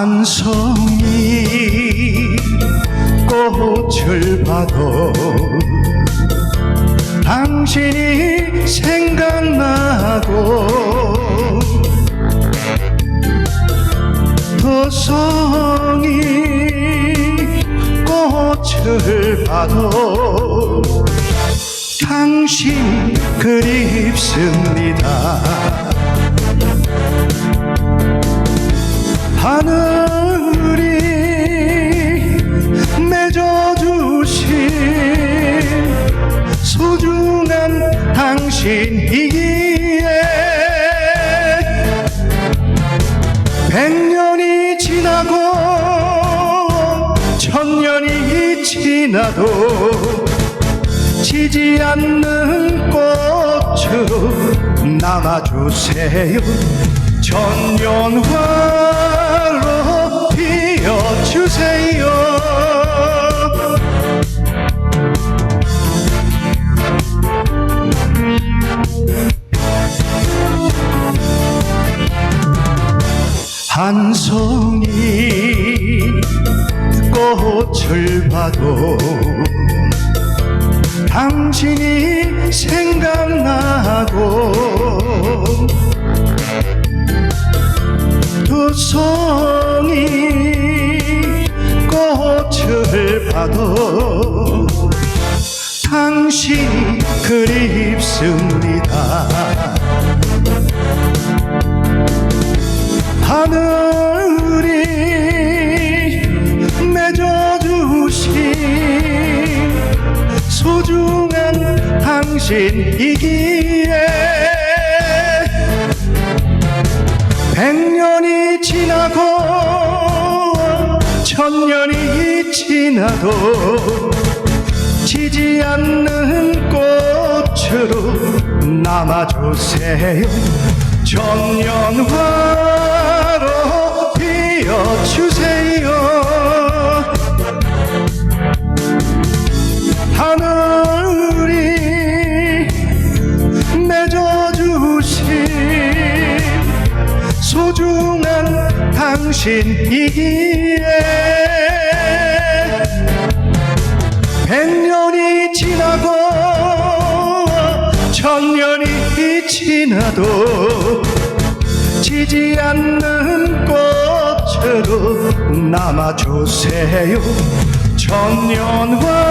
한 송이 꽃을 봐도 당신이 생각나고 도성이 꽃을 봐도 당신 그립습니다 신이기에 백년이 지나고 천년이 지나도 지지 않는 꽃으로 남아주세요. 천년화 한 송이 꽃을 봐도 당신이 생각나고 두 송이 꽃을 봐도 소중한 당신이기에 백년이 지나고 천년이 지나도 지지 않는 꽃으로 남아주세요. 천년화 소중한 당신이기에 백년이 지나고 천년이 지나도 지지 않는 꽃으로 남아주세요. 천년화